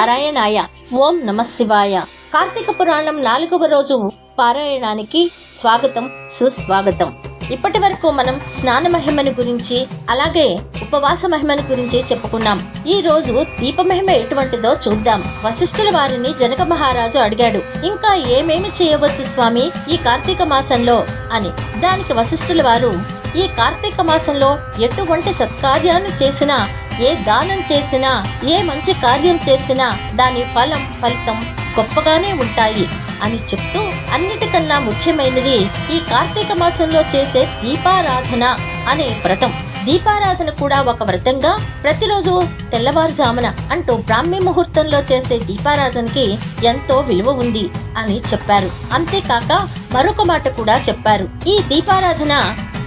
ఓం నారాయణాయ ఓం నమ శివాయ. కార్తీక పురాణం నాలుగవ రోజు పారాయణానికి స్వాగతం సుస్వాగతం. ఇప్పటి వరకు మనం స్నాన మహిమను గురించి అలాగే ఉపవాస మహిమను గురించి చెప్పుకున్నాం. ఈ రోజు దీప మహిమ ఎటువంటిదో చూద్దాం. వశిష్ఠుల వారిని జనక మహారాజు అడిగాడు. ఇంకా ఏమేమి చేయవచ్చు స్వామి ఈ కార్తీక మాసంలో? అని. దానికి వశిష్ఠుల వారు ఈ కార్తీక మాసంలో ఎటువంటి సత్కార్యాన్ని చేసినా ఏ దానం చేసినా ఏ మంచి కార్యం చేసినా దాని ఫలం ఫలితం గొప్పగానే ఉంటాయి అని చెప్తూ అన్నిటికన్నా ముఖ్యమైనది ఈ కార్తీక మాసంలో చేసే దీపారాధన అనే వ్రతం. దీపారాధన కూడా ఒక వ్రతంగా ప్రతిరోజు తెల్లవారుజామున అంటూ బ్రాహ్మీ ముహూర్తంలో చేసే దీపారాధనకి ఎంతో విలువ ఉంది అని చెప్పారు. అంతేకాక మరొక మాట కూడా చెప్పారు. ఈ దీపారాధన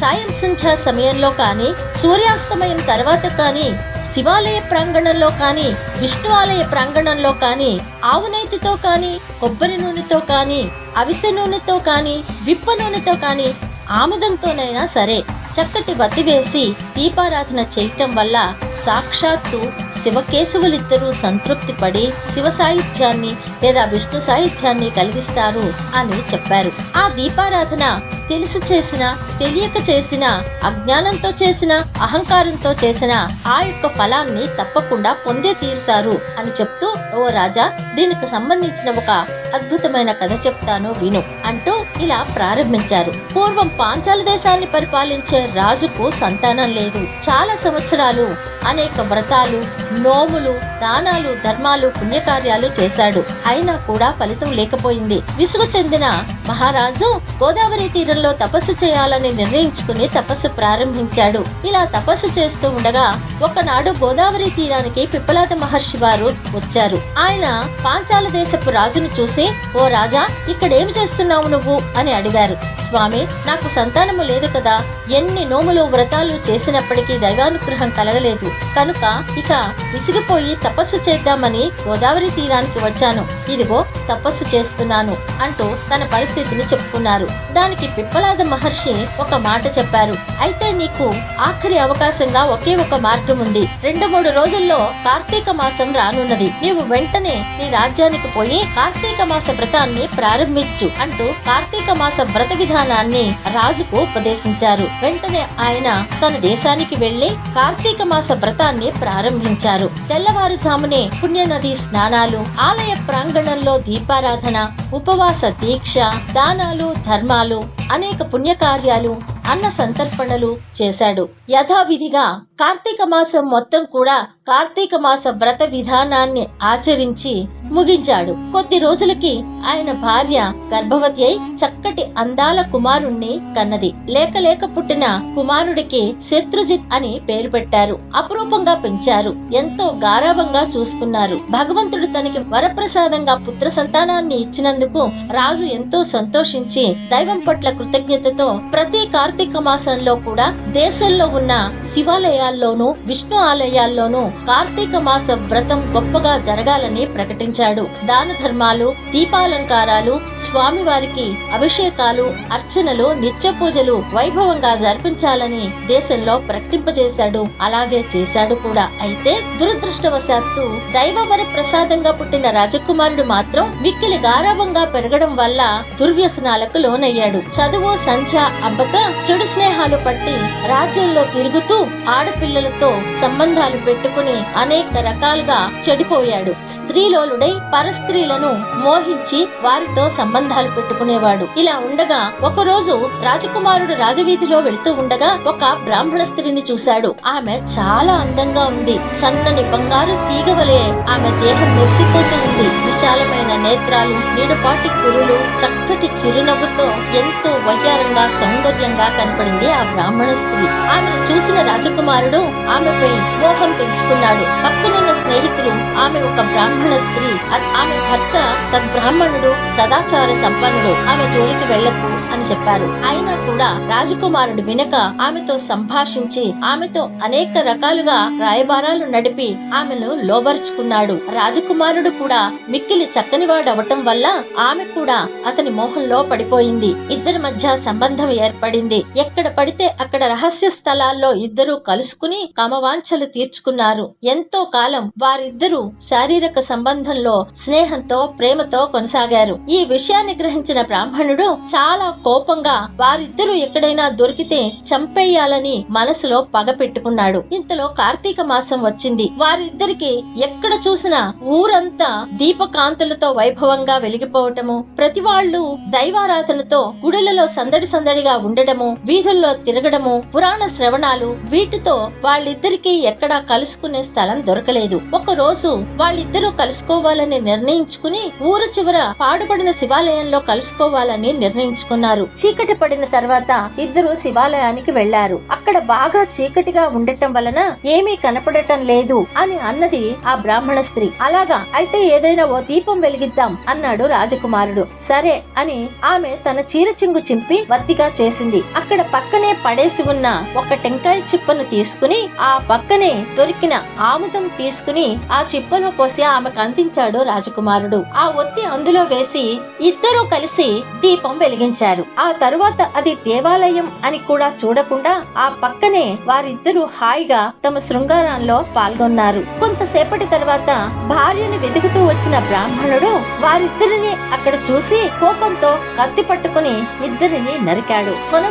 సాయం సంధ్యా సమయంలో కానీ సూర్యాస్తమయం తర్వాత కానీ శివాలయ ప్రాంగణంలో కానీ విష్ణు ఆలయ ప్రాంగణంలో కానీ ఆవునేతితో కానీ కొబ్బరి నూనెతో కానీ అవిసె నూనెతో కానీ విప్ప నూనెతో కానీ ఆముదంతోనైనా సరే చక్కటి బతి వేసి దీపారాధన చేయటం వల్ల సాక్షాత్తు శివకేశవులిద్దరూ సంతృప్తి పడి శివ సాహిత్యాన్ని లేదా విష్ణు సాహిత్యాన్ని కలిగిస్తారు అని చెప్పారు. ఆ దీపారాధన తెలిసి చేసిన తెలియక చేసిన అజ్ఞానంతో చేసిన అహంకారంతో చేసిన ఆ యొక్క ఫలాన్ని తప్పకుండా పొందే తీరుతారు అని చెప్తూ ఓ రాజా దీనికి సంబంధించిన ఒక అద్భుతమైన కథ చెప్తాను విను అంటూ ఇలా ప్రారంభించారు. పూర్వం పాంచాల దేశాన్ని పరిపాలించే రాజుకు సంతానం లేదు. చాలా సంవత్సరాలు అనేక వ్రతాలు నోములు దానాలు ధర్మాలు పుణ్యకార్యాలు చేశాడు. అయినా కూడా ఫలితం లేకపోయింది. విసుగు చెందిన మహారాజు గోదావరి తీరంలో తపస్సు చేయాలని నిర్ణయించుకుని తపస్సు ప్రారంభించాడు. ఇలా తపస్సు చేస్తూ ఉండగా ఒకనాడు గోదావరి తీరానికి పిప్పలాద మహర్షి వారు వచ్చారు. ఆయన పాంచాల దేశపు రాజును చూసి ఓ రాజా ఇక్కడేమి చేస్తున్నావు నువ్వు? అని అడిగారు. స్వామి నాకు సంతానము లేదు కదా. ఎన్ని నోములు వ్రతాలు చేసినప్పటికీ దైవానుగ్రహం కలగలేదు. కనుక ఇక విసిగిపోయి తపస్సు చేద్దామని గోదావరి తీరానికి వచ్చాను. ఇదిగో తపస్సు చేస్తున్నాను అంటూ తన పరిస్థితిని చెప్పుకున్నారు. దానికి పిప్పలాద మహర్షి ఒక మాట చెప్పారు. అయితే నీకు ఆఖరి అవకాశంగా ఒకే ఒక మార్గం ఉంది. రెండు మూడు రోజుల్లో కార్తీక మాసం రానున్నది. నీవు వెంటనే నీ రాజ్యానికి పోయి కార్తీక మాస వ్రతాన్ని ప్రారంభించు అంటూ కార్తీక మాస వ్రత విధానాన్ని రాజుకు ఉపదేశించారు. వెంటనే ఆయన తన దేశానికి వెళ్ళి కార్తీక మాస వ్రతాన్ని ప్రారంభించారు. తెల్లవారుజామునే పుణ్యనది స్నానాలు ఆలయ ప్రాంగణంలో దీపారాధన ఉపవాస దీక్ష దానాలు ధర్మాలు అనేక పుణ్యకార్యాలు అన్న సంతర్పణలు చేశాడు. యథావిధిగా కార్తీక మాసం మొత్తం కూడా కార్తీక మాస వ్రత విధానాన్ని ఆచరించి ముగించాడు. కొద్ది రోజులకి ఆయన భార్య గర్భవతి అయి చక్కటి అందాల కుమారుణ్ణి కన్నది. లేక లేక పుట్టిన కుమారుడికి శత్రుజిత్ అని పేరు పెట్టారు. అపురూపంగా పెంచారు. ఎంతో గారాభంగా చూసుకున్నారు. భగవంతుడు తనకి వరప్రసాదంగా పుత్ర సంతానాన్ని ఇచ్చినందుకు రాజు ఎంతో సంతోషించి దైవం పట్ల కృతజ్ఞతతో ప్రతి కార్తీక మాసంలో కూడా దేశంలో ఉన్న శివాలయాల్లోనూ విష్ణు ఆలయాల్లోనూ కార్తీక మాస వ్రతం గొప్పగా జరగాలని ప్రకటించాడు. దాన ధర్మాలు దీపాలంకారాలు స్వామివారికి అభిషేకాలు అర్చనలు నిత్య పూజలు వైభవంగా జరిపించాలని దేశంలో ప్రకటింపజేశాడు. అలాగే చేశాడు కూడా. అయితే దురదృష్టవశాత్తు దైవవర ప్రసాదంగా పుట్టిన రాజకుమారుడు మాత్రం మిక్కిలి గారాభంగా పెరగడం వల్ల దుర్వ్యసనాలకు లోనయ్యాడు. చదువు సంధ్య అబ్బక చెడు స్నేహాలు పట్టి రాజ్యంలో తిరుగుతూ ఆడపిల్లలతో సంబంధాలు పెట్టుకుని అనేక రకాలుగా చెడిపోయాడు. స్త్రీలోలుడై పరస్త్రీలను మోహించి వారితో సంబంధాలు పెట్టుకునేవాడు. ఇలా ఉండగా ఒకరోజు రాజకుమారుడు రాజవీధిలో వెళుతూ ఉండగా ఒక బ్రాహ్మణ స్త్రీని చూశాడు. ఆమె చాలా అందంగా ఉంది. సన్నని బంగారు తీగవలే ఆమె దేహం మెరిసిపోతూ ఉంది. విశాలమైన నేత్రాలు నీడపాటి కురులు చక్కటి చిరునవ్వుతో ఎంతో వయ్యారంగా సౌందర్యంగా కనపడింది ఆ బ్రాహ్మణ స్త్రీ. ఆమెను చూసిన రాజకుమారుడు ఆమెపై మోహం పెంచుకున్నాడు. పక్కనున్న స్నేహితులు ఆమె ఒక బ్రాహ్మణ స్త్రీ. ఆమె భర్త సద్బ్రాహ్మణుడు సదాచార సంపన్నుడు. ఆమె జోలికి వెళ్ళకు అని చెప్పారు. అయినా కూడా రాజకుమారుడు వినక ఆమెతో సంభాషించి ఆమెతో అనేక రకాలుగా రాయబారాలు నడిపి ఆమెను లోబర్చుకున్నాడు. రాజకుమారుడు కూడా మిక్కిలి చక్కనివాడవటం వల్ల ఆమె కూడా అతని మోహంలో పడిపోయింది. ఇద్దరి మధ్య సంబంధం ఏర్పడింది. ఎక్కడ పడితే అక్కడ రహస్య స్థలాల్లో ఇద్దరూ కలుసుకుని కామవాంఛలు తీర్చుకున్నారు. ఎంతో కాలం వారిద్దరూ శారీరక సంబంధంలో స్నేహంతో ప్రేమతో కొనసాగారు. ఈ విషయాన్ని గ్రహించిన బ్రాహ్మణుడు చాలా కోపంగా వారిద్దరూ ఎక్కడైనా దొరికితే చంపేయాలని మనసులో పగ పెట్టుకున్నాడు. ఇంతలో కార్తీక మాసం వచ్చింది. వారిద్దరికి ఎక్కడ చూసినా ఊరంతా దీపకాంతులతో వైభవంగా వెలిగిపోవటము ప్రతి వాళ్ళు దైవారాధనతో గుడులలో సందడి సందడిగా ఉండడము వీధుల్లో తిరగడము పురాణ శ్రవణాలు వీటితో వాళ్ళిద్దరికి ఎక్కడా కలుసుకునే స్థలం దొరకలేదు. ఒక రోజు వాళ్ళిద్దరూ కలుసుకోవాలని నిర్ణయించుకుని ఊరు చివర పాడుపడిన శివాలయంలో కలుసుకోవాలని నిర్ణయించుకున్నారు. చీకటి పడిన తర్వాత ఇద్దరు శివాలయానికి వెళ్ళారు. అక్కడ బాగా చీకటిగా ఉండటం వలన ఏమీ కనపడటం లేదు అని అన్నది ఆ బ్రాహ్మణ స్త్రీ. అలాగా అయితే ఏదైనా ఓ దీపం వెలిగిద్దాం అన్నాడు రాజకుమారుడు. సరే అని ఆమె తన చీర చింగు చింపి వత్తిగా చేసింది. అక్కడ పక్కనే పడేసి ఉన్న ఒక టెంకాయ చిప్పను తీసుకుని ఆ పక్కనే దొరికిన ఆముదం తీసుకుని ఆ చిప్పను పోసి ఆమెకు అందించాడు రాజకుమారుడు. ఆ ఒత్తి అందులో వేసి ఇద్దరూ కలిసి దీపం వెలిగించారు. ఆ తరువాత అది దేవాలయం అని కూడా చూడకుండా ఆ పక్కనే వారిద్దరూ హాయిగా తమ శృంగారంలో పాల్గొన్నారు. కొంతసేపటి తర్వాత భార్యను వెతుకుతూ వచ్చిన బ్రాహ్మణుడు వారిద్దరిని అక్కడ చూసి కోపంతో కత్తి పట్టుకుని ఇద్దరిని నరికాడు. కొన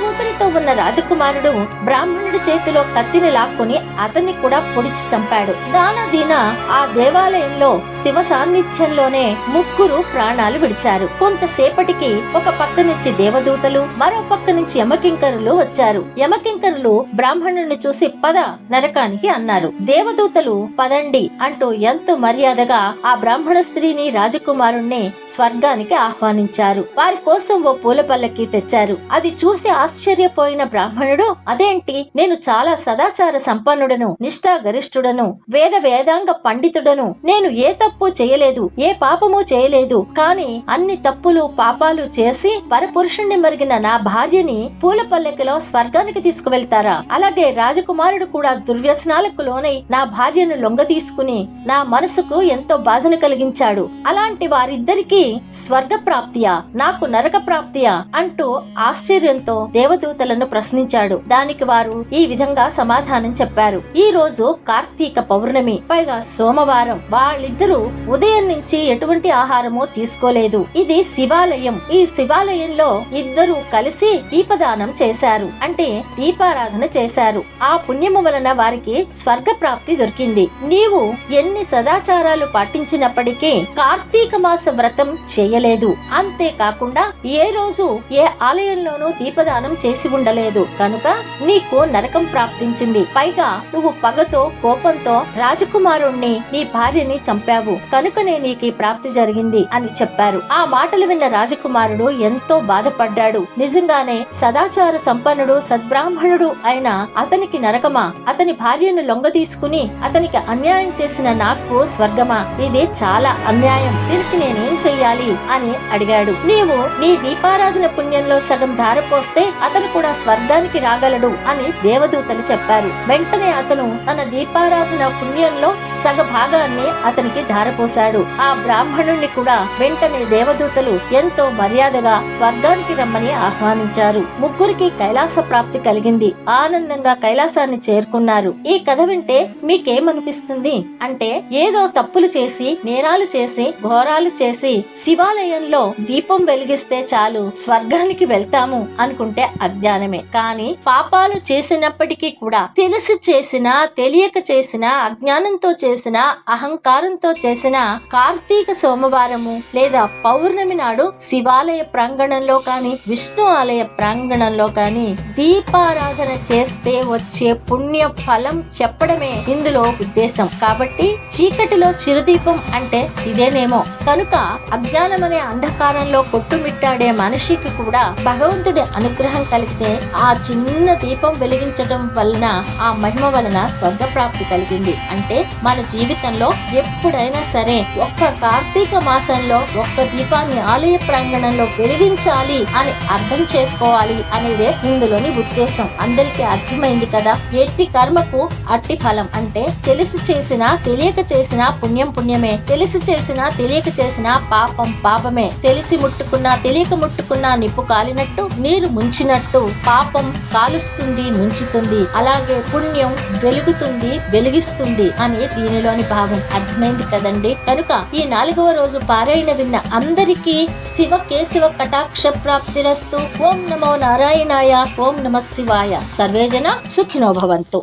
ఉన్న రాజకుమారుడు బ్రాహ్మణుడి చేతిలో కత్తిని లాక్కుని అతన్ని కూడా పొడిచి చంపాడు. దానదీన ఆ దేవాలయంలో శివ సాన్నిధ్యంలోనే ముగ్గురు ప్రాణాలు విడిచారు. కొంతసేపటికి ఒక పక్క నుంచి దేవదూతలు మరో పక్క నుంచి యమకింకరులు వచ్చారు. యమకింకరులు బ్రాహ్మణుని చూసి పద నరకానికి అన్నారు. దేవదూతలు పదండి అంటూ ఎంతో మర్యాదగా ఆ బ్రాహ్మణ స్త్రీని రాజకుమారుణ్ణి స్వర్గానికి ఆహ్వానించారు. వారి కోసం ఓ పూల పల్లకి తెచ్చారు. అది చూసి ఆశ్చర్యపోయిన బ్రాహ్మణుడు అదేంటి? నేను చాలా సదాచార సంపన్నుడను నిష్ఠాగరిష్ఠుడను వేద వేదాంగ పండితుడను. నేను ఏ తప్పు చేయలేదు ఏ పాపము చేయలేదు. కాని అన్ని తప్పులు పాపాలు చేసి పరపురుషుణ్ణి మరిగిన నా భార్యని పూల పల్లకిలో స్వర్గానికి తీసుకువెళ్తారా? అలాగే రాజకుమారుడు కూడా దుర్వ్యసనాలకు లోనై నా భార్యను లొంగ తీసుకుని నా మనసుకు ఎంతో బాధను కలిగించాడు అలాంటి వారిద్దరికీ స్వర్గ ప్రాప్తియా నాకు నరక ప్రాప్తియా అంటూ ఆశ్చర్యంతో దేవదూతలను ప్రశ్నించాడు. దానికి వారు ఈ విధంగా సమాధానం చెప్పారు. ఈ రోజు కార్తీక పౌర్ణమి పైగా సోమవారం. వాళ్ళిద్దరూ ఉదయం నుంచి ఎటువంటి ఆహారమో తీసుకోలేదు. ఇది శివాలయం. ఈ శివాలయంలో ఇద్దరు కలిసి దీపదానం చేశారు. అంటే దీపారాధన చేశారు. ఆ పుణ్యము వలన వారికి స్వర్గ ప్రాప్తి దొరికింది. నీవు ఎన్ని సదాచారాలు పాటించినప్పటికీ కార్తీక మాస వ్రతం చేయలేదు. అంతేకాకుండా ఏ రోజు ఏ ఆలయంలోనూ దీపదానం చేసి ఉండలేదు. కనుక నీకు నరకం ప్రాప్తించింది. పైగా నువ్వు పగతో కోపంతో రాజకుమారుణ్ణి నీ భార్యని చంపావు. కనుకనే నీకు ప్రాప్తి జరిగింది అని చెప్పారు. ఆ మాటలు విన్న రాజకుమారుడు ఎంతో బాధపడ్డాడు. నిజంగానే సదాచార సంపన్నుడు సద్బ్రాహ్మణుడు అయిన అతనికి నరకమా? అతని భార్యను లొంగ తీసుకుని అతనికి అన్యాయం చేసిన నాకు స్వర్గమా? ఇది చాలా అన్యాయం దీనికి నేనేం చెయ్యాలి అని అడిగాడు. నీవు నీ దీపారాధన పుణ్యంలో సగం ధారపోస్తే అతను కూడా స్వర్గానికి రాగలడు అని దేవదూతలు చెప్పారు. వెంటనే అతను తన దీపారాధన పుణ్యంలో సగ భాగాన్ని అతనికి ధారపోశాడు ఆ బ్రాహ్మణుణ్ణి కూడా వెంటనే దేవదూతలు ఎంతో మర్యాదగా స్వర్గానికి రమ్మని ఆహ్వానించారు. ముగ్గురికి కైలాస ప్రాప్తి కలిగింది. ఆనందంగా కైలాసాన్ని చేరుకున్నారు. ఈ కథ వింటే మీకేమనిపిస్తుంది? అంటే ఏదో తప్పులు చేసి నేరాలు చేసి ఘోరాలు చేసి శివాలయంలో దీపం వెలిగిస్తే చాలు స్వర్గానికి వెళ్తాము అనుకుంటే అజ్ఞానమే. కానీ పాపాలు చేసినప్పటికీ కూడా తెలిసి చేసినా తెలియక చేసినా అజ్ఞానంతో చేసిన అహంకారంతో చేసిన కార్తీక సోమవారము లేదా పౌర్ణమి నాడు శివాలయ ప్రాంగణంలో కాని విష్ణు ఆలయ ప్రాంగణంలో కాని దీపారాధన చేస్తే వచ్చే పుణ్య ఫలం చెప్పడమే ఇందులో ఉద్దేశం. కాబట్టి చీకటిలో చిరుదీపం అంటే ఇదేనేమో. కనుక అజ్ఞానమనే అంధకారంలో కొట్టుమిట్టాడే మనిషికి కూడా భగవంతుడి అనుగ్రహం కలిగితే ఆ చిన్న దీపం వెలిగించడం వలన ఆ మహిమ వలన స్వర్గ ప్రాప్తి కలిగింది. అంటే మన జీవితంలో ఎప్పుడైనా సరే ఒక్క కార్తీక మాసంలో ఒక్క దీపాన్ని ఆలయ ప్రాంగణంలో వెలిగించాలి అని అర్థం చేసుకోవాలి అనేదే ఇందులోని ఉద్దేశం. అందరికీ అర్థమైంది కదా? ఎట్టి కర్మకు అట్టి ఫలం అంటే తెలిసి చేసినా తెలియక చేసిన పుణ్యం పుణ్యమే. తెలిసి చేసినా తెలియక చేసిన పాపం పాపమే. తెలిసి ముట్టుకున్నా తెలియక ముట్టుకున్నా నిప్పు కాలినట్టు నీరు ముంచినట్టు పాపం కాలుస్తుంది ముంచుతుంది. అలాగే పుణ్యం వెలుగుతుంది వెలిగిస్తుంది అని దీనిలోని భావం అర్థమైంది కదండి. కనుక ఈ నాలుగవ రోజు పారాయణ విన్న అందరికీ శివ కేశవ కటాక్ష ప్రాప్తిరస్తు. ఓం నమో నారాయణాయ ఓం నమ శివాయ. సర్వేజన సుఖినో భవంతు.